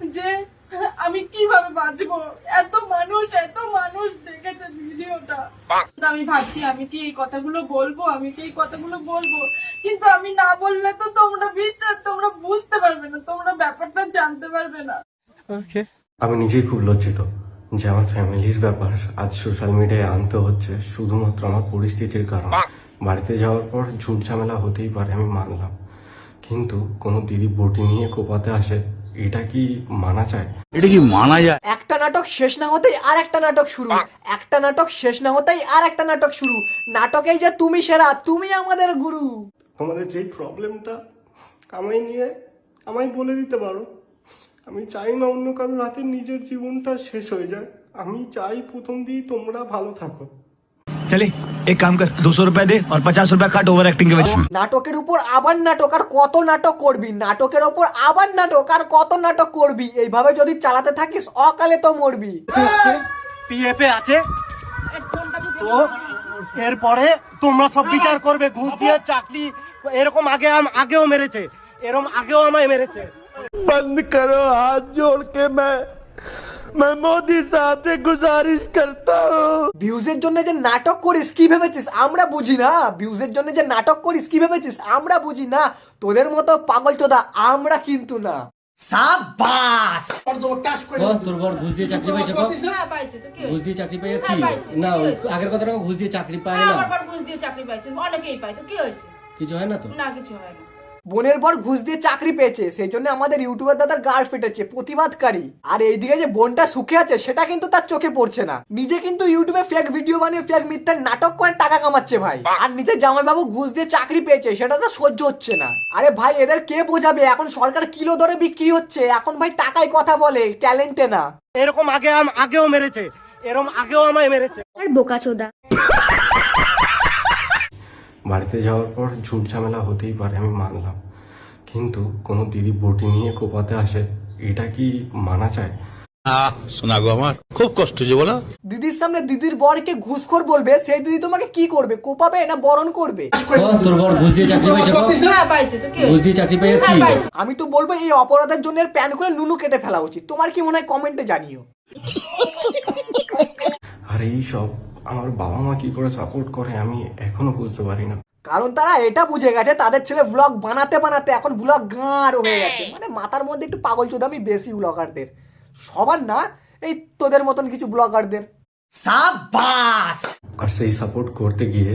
যে আমি কীভাবে বাঁচবো? এত মানুষ এত মানুষ দেখেছে ভিডিওটা। আমি ভাবছি আমি কি এই কথাগুলো বলব? আমি কি এই কথাগুলো বলব? কিন্তু আমি না বললে তো তোমরা বিশ্বাস তোমরা বুঝতে পারবে না তোমরা ব্যাপারটা জানতে পারবে না। আমি নিজেই খুব লজ্জিত যে আমার ফ্যামিলির ব্যাপার আজ সোশ্যাল মিডিয়ায় আনতে হচ্ছে শুধুমাত্র আমার পরিস্থিতির কারণ। বাড়িতে যাওয়ার পর ঝুট ঝামেলা হতেই পারে আমি মানলাম। কিন্তু কোনো দিদি বটি নিয়ে কোপাতে আসে এটা কি মানা চায় এটা কি মানা যায়? একটা নাটক শেষ না হতেই আর একটা নাটক শুরু। একটা নাটক শেষ না হতেই আর একটা নাটক শুরু। নাটকেই যে তুমি সেরা তুমি আমাদের গুরু। তোমাদের যেই প্রবলেমটা আমায় নিয়ে আমায় বলে দিতে পারো। আমি চাই না অন্য কারোর হাতে নিজের জীবনটা শেষ হয়ে যায়। আমি চাই প্রথম দিয়েই তোমরা ভালো থাকো। চলে। এক কাম কর দুশো রুপিয়া দে আর পঞ্চাশ রুপিয়া কাট ওভার অ্যাক্টিং কে নাটকের উপর আবার নাটক আর কত নাটক করবি নাটকের উপর আবার নাটক আর কত নাটক করবি এইভাবে যদি চালাতে থাকিস অকালে তো মরবি। পিএফএ আছে? তো এরপরে তোমরা সব বিচার করবে ঘুষ দিয়ে চাকরি এরকম আগে আগেও মেরেছে এরকম আগেও আমায় মেরেছে। বন্ধ করো হাত জোড় কে मैं मैं मोदी साहब से गुजारिश करता हूँ ভিউজের জন্য যে নাটক করিস কি ভেবেছিস আমরা বুঝি না ভিউজের জন্য যে নাটক করিস কি ভেবেছিস আমরা বুঝি না তোদের মতো পাগল চোদা আমরা কিন্তু না তোর বর ঘুষ দিয়ে চাকরি পাইছে কো? হ্যাঁ পাইছে তো কি ঘুষ দিয়ে চাকরি পাইয়ে হ্যাঁ, কি পাইছে। না কি ওই হয়েছে? আগের কথা না ঘুষ দিয়ে চাকরি পায় হ্যাঁ, না আমার পর ঘুষ দিয়ে চাকরি পাইছে অনেকেই পাই তো কি হয়েছে কিছু হয় না তো না কিছু হয় না বোনের পর ঘুষ দিয়ে চাকরি পেয়েছে সেই জন্য আমাদের ইউটিউবার দাদার গাড় ফেটেছে প্রতিবাদকারী। আর এইদিকে যে বোনটা সুখে আছে সেটা কিন্তু তার চোখে পড়ছে না। নিজে কিন্তু ইউটিউবে ফেক ভিডিও বানিয়ে ফেক মিথ্যার নাটক করে টাকা কামাচ্ছে ভাই। আর নিজের জামাইবাবু ঘুষ দিয়ে চাকরি পেয়েছে সেটা তো সহ্য হচ্ছে না। আরে ভাই এদের কে বোঝাবে? এখন সরকার কিলো দরে বিক্রি হচ্ছে। এখন ভাই টাকায় কথা বলে ট্যালেন্টে না। এরকম আগে আগেও মেরেছে। এরকম আগেও আমায় মেরেছে। আর বোকাচোদা বাড়িতে যাওয়ার পর ঝুট ঝামেলা হতেই পারে আমি মানলাম। কিন্তু কোনো দিদি বটি নিয়ে কোপাতে আসে এটা কি মানা যায়? শোনা গো আমার খুব কষ্ট যে বলো। দিদির সামনে দিদির বরকে ঘুষখোর বলবে সেই দিদি তোমাকে কি করবে কোপাবে না বরণ করবে? তোর বর ঘুষ দিয়ে চাকরি পাইছে কো? হ্যাঁ ঘুষ দিয়ে চাকরি হ্যাঁ পাইছে। আমি তো বলব এই অপরাধের জন্য এর প্যান করে নুনু কেটে ফেলা উচিত। তোমার কি মনে হয় কমেন্টে জানিও। আর এই সব আমার বাবা মা কি করে সাপোর্ট করে আমি এখনও বুঝতে পারি না। কারণ তারা এটা বুঝে গেছে তাদের ছেলে ব্লগ বানাতে বানাতে এখন ব্লগ গাঁড় হয়ে গেছে। মানে মাথার মধ্যে একটু পাগল চোদ আমি বেশি ব্লগারদের সবার না এই তোদের মতন কিছু ব্লগারদের আর সেই সাপোর্ট করতে গিয়ে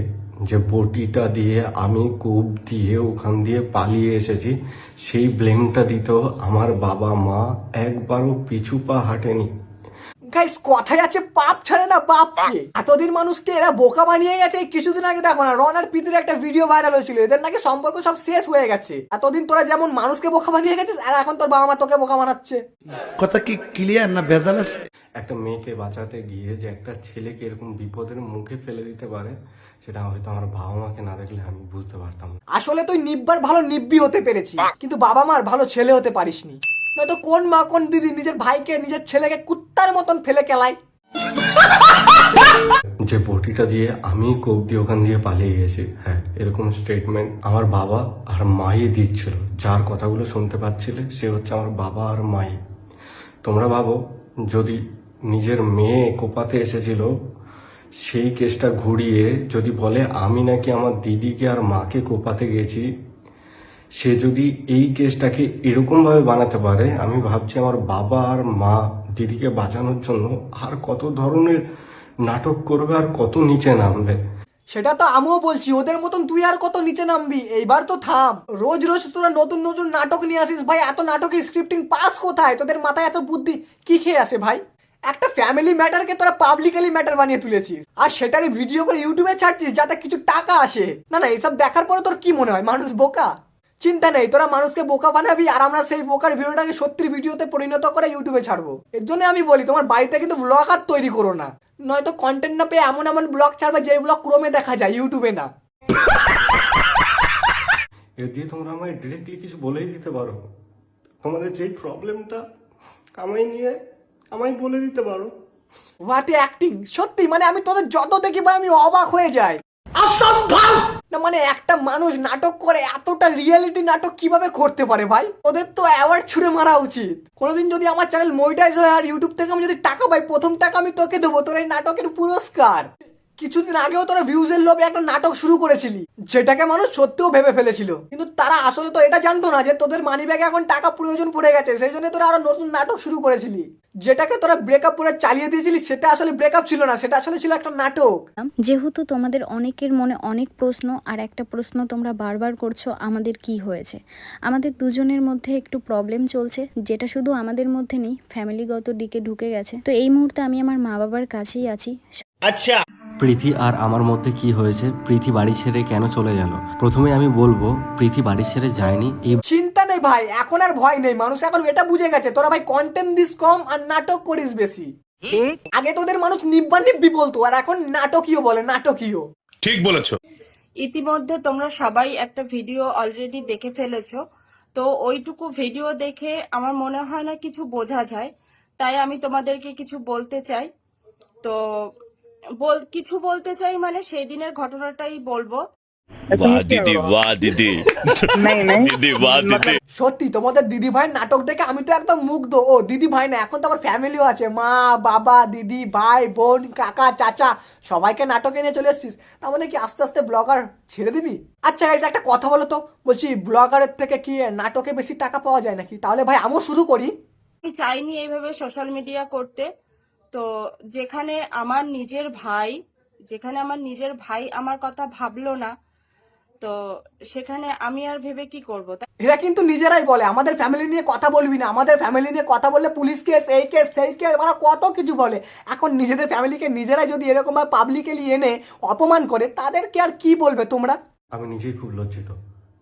যে বটিটা দিয়ে আমি কূপ দিয়ে ওখান দিয়ে পালিয়ে এসেছি সেই ব্লেমটা দিত আমার বাবা মা একবারও পিছু পা হাঁটেনি। গাইস কথায় আছে পাপ ছাড়ে না বাপকে এতদিন মানুষকে এরা বোকা বানিয়ে গেছে কিছুদিন আগে দেখো না রন আর পিতির একটা ভিডিও ভাইরাল হয়েছিল এদের নাকি সম্পর্ক সব শেষ হয়ে গেছে। এতদিন তোরা যেমন মানুষকে বোকা বানিয়ে গেছিস আর এখন তোর বাবা মা তোকে বোকা বানাচ্ছে। কথা কি ক্লিয়ার না ভেজাল আছে? একটা মেয়েকে বাঁচাতে গিয়ে যে একটা ছেলেকে এরকম বিপদের মুখে ফেলে দিতে পারে সেটা হয়তো আমার বাবা মাকে না দেখলে আমি বুঝতে পারতাম আসলে তুই নিব্বার ভালো নিব্বি হতে পেরেছিস কিন্তু বাবা মার ভালো ছেলে হতে পারিসনি। নয়তো কোন মা কোন দিদি নিজের ভাইকে নিজের ছেলেকে কুত্তার মতন ফেলে কেলায়। যে বটিটা দিয়ে আমি কোপ দিয়ে ওখান দিয়ে পালিয়ে গেছি হ্যাঁ এরকম স্টেটমেন্ট আমার বাবা আর মাই দিচ্ছিল। যার কথাগুলো শুনতে পাচ্ছিলে, সে হচ্ছে আমার বাবা আর মাই। তোমরা ভাবো, যদি নিজের মেয়ে কোপাতে এসেছিল, সেই কেসটা ঘুরিয়ে যদি বলে আমি নাকি আমার দিদিকে আর মাকে কোপাতে গেছি, সে যদি এই কেসটাকে এরকমভাবে বানাতে পারে, আমি ভাবছি আমার বাবা আর মা দিদিকে বাঁচানোর জন্য আর কত ধরনের নাটক করবে আর কত নিচে নামবে? সেটা তো আমিও বলছি, ওদের মতন তুই আর কত নিচে নামবি? এইবার তো থাম। রোজ রোজ তোরা নতুন নতুন নাটক নিয়ে আসিস ভাই, এত নাটকের স্ক্রিপ্টিং পাস কোথায়? তোদের মাথায় এত বুদ্ধি, কি খেয়ে আসে ভাই? একটা ফ্যামিলি ম্যাটারকে তোরা পাবলিকালি ম্যাটার বানিয়ে তুলেছিস। আর সেটারই ভিডিও করে ইউটিউবে ছাড়ছিস, যাতে কিছু টাকা আসে। না না, এসব দেখার পরে তোর কি মনে হয়? মানুষ বোকা? চিন্তা নেই তোরা মানুষকে বোকা বানাবি আর আমরা সেই বোকার ভিডিওটাকে সত্যি ভিডিওতে পরিণত করে ইউটিউবে ছাড়বো। এর জন্য আমি বলি তোমার বাড়িতে কিন্তু ব্লগ আর তৈরি করো না। নয়তো কন্টেন্ট না পেয়ে এমন এমন ব্লগ ছাড়বে যে ব্লগ ক্রমে দেখা যায় ইউটিউবে না। এর দিয়ে তোমরা আমায় ডিরেক্টলি কিছু বলেই দিতে পারো। তোমাদের যেই প্রবলেমটা আমায় নিয়ে আমায় বলে দিতে পারো। হোয়াট অ্যাক্টিং সত্যি মানে আমি তোদের যত দেখি ভাই আমি অবাক হয়ে যাই। অসম্ভব! না মানে একটা মানুষ নাটক করে এতটা রিয়েলিটি নাটক কীভাবে করতে পারে ভাই? ওদের তো অ্যাওয়ার্ড ছুড়ে মারা উচিত। কোনোদিন যদি আমার চ্যানেল মনিটাইজ হয় আর ইউটিউব থেকে আমি যদি টাকা পাই, প্রথম টাকা আমি তোকে দেবো, তোর এই নাটকের পুরস্কার। কিছুদিন আগেও তোরা ভিউজের লোভে একটা নাটক শুরু করেছিলি যেটাকে মানুষ সত্যিও ভেবে ফেলেছিল। কিন্তু তারা আসলে তো এটা জানতো না যে তোদের মানি ব্যাগে এখন টাকা প্রয়োজন পড়ে গেছে সেই জন্য তোরা আরও নতুন নাটক শুরু করেছিলি। যেটাকে তোরা ব্রেকআপ করে চালিয়ে দিয়েছিলি সেটা আসলে ব্রেকআপ ছিল না সেটা আসলে ছিল একটা নাটক। যেহেতু তোমাদের অনেকের মনে অনেক প্রশ্ন আর একটা প্রশ্ন তোমরা বারবার করছ আমাদের কি হয়েছে? আমাদের দুজনের মধ্যে একটু প্রবলেম চলছে যেটা শুধু আমাদের মধ্যে নেই ফ্যামিলিগত দিকে ঢুকে গেছে। তো এই মুহূর্তে আমি আমার মা বাবার কাছেই আছি। প্রীতি আর আমার মধ্যে কি হয়েছে প্রীতি বাড়ি ছেড়ে কেন চলে গেল? প্রথমে আমি বলব প্রীতি বাড়ি ছেড়ে যায়নি এই চিন্তা নেই ভাই এখন আর ভয় নেই। মানুষ এখন এটা বুঝে গেছে। তোরা ভাই কন্টেন্ট দিস কম আর নাটক করিস বেশি। আগে তোদের মানুষ নিব্বা নিব্বি বলতো আর এখন নাটকীয় বলে নাটকীয়। ঠিক বলেছ। ইতিমধ্যে তোমরা সবাই একটা ভিডিও অলরেডি দেখে ফেলেছো। তো ওইটুকু ভিডিও দেখে আমার মনে হয় না কিছু বোঝা যায়। তাই আমি তোমাদেরকে কিছু বলতে চাই। তো বল কিছু বলতে চাই মানে সেই দিনের ঘটনাটাই বলবো वाह दीदी वाह दीदी दीदी वाह दीदी সত্যি তোমাদের দিদি ভাই নাটক দেখে আমি তো একদম মুগ্ধ ও দিদি ভাই না এখন তো আমার ফ্যামিলিও আছে মা বাবা দিদি ভাই বোন কাকা চাচা সবাইকে নাটকে নিয়ে চলে এসছিস তার মানে কি আস্তে আস্তে ব্লগার ছেড়ে দিবি আচ্ছা guys, একটা কথা বলো তো বলছি ব্লগারের থেকে কি নাটকে বেশি টাকা পাওয়া যায় নাকি তাহলে ভাই আমিও শুরু করি আমি চাইনি এইভাবে সোশ্যাল মিডিয়া করতে তো যেখানে আমার নিজের ভাই যেখানে আমার নিজের ভাই আমার কথা ভাবলো না তো সেখানে আমি আর ভেবে কি করব? এরা কিন্তু নিজেরাই বলে আমাদের ফ্যামিলি নিয়ে কথা বলবি না আমাদের ফ্যামিলি নিয়ে কথা বললে পুলিশ কেস এই কেস সেই কেস মানে কত কিছু বলে। এখন নিজেদের ফ্যামিলিকে নিজেরাই যদি এরকম পাবলিকেলি এনে অপমান করে তাদেরকে আর কি বলবে তোমরা? আমি নিজেই খুব লজ্জিত।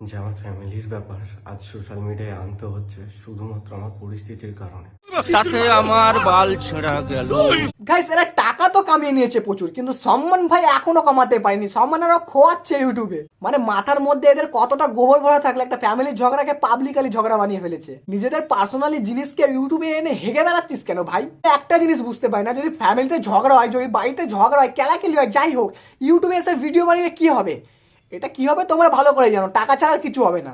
যে আমার ফ্যামিলির ব্যাপার আজ সোশ্যাল মিডিয়ায় আনতে হচ্ছে শুধুমাত্র আমার পরিস্থিতির কারণে। গাইস এরা টাকা তো কামিয়ে নিয়েছে প্রচুর কিন্তু সম্মান ভাই এখনও কমাতে পারেনি। সম্মান আরও খোয়াচ্ছে ইউটিউবে মানে মাথার মধ্যে এদের কতটা গোবর ভরা থাকলে একটা ফ্যামিলির ঝগড়াকে পাবলিকালি ঝগড়া বানিয়ে ফেলেছে। নিজেদের পার্সোনালি জিনিসকে ইউটিউবে এনে হেগে বেড়াচ্ছিস কেন ভাই? একটা জিনিস বুঝতে পারি না যদি ফ্যামিলিতে ঝগড়া হয় যদি বাড়িতে ঝগড়া হয় কেলাকেলি হয় যাই হোক ইউটিউবে এসে ভিডিও বানিয়ে কি হবে? এটা কি হবে তোমরা ভালো করে জানো টাকা ছাড়া কিছু হবে না।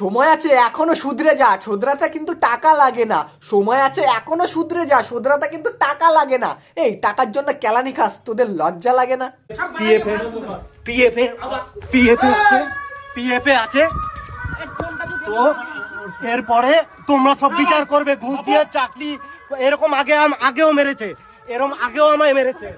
সময় আছে এখনও শুধরে যা শোধরাতে কিন্তু টাকা লাগে না। সময় আছে এখনও শুধরে যা শুধরাতে কিন্তু টাকা লাগে না। এই টাকার জন্য কেলানি খাস তোদের লজ্জা লাগে না? পিএফ পিএফ পিএফ আছে পিএফএ আছে। তো এরপরে তোমরা সব বিচার করবে ঘুষ দিয়ে চাকরি এরকম আগে আগেও মেরেছে এরকম আগেও আমায় মেরেছে।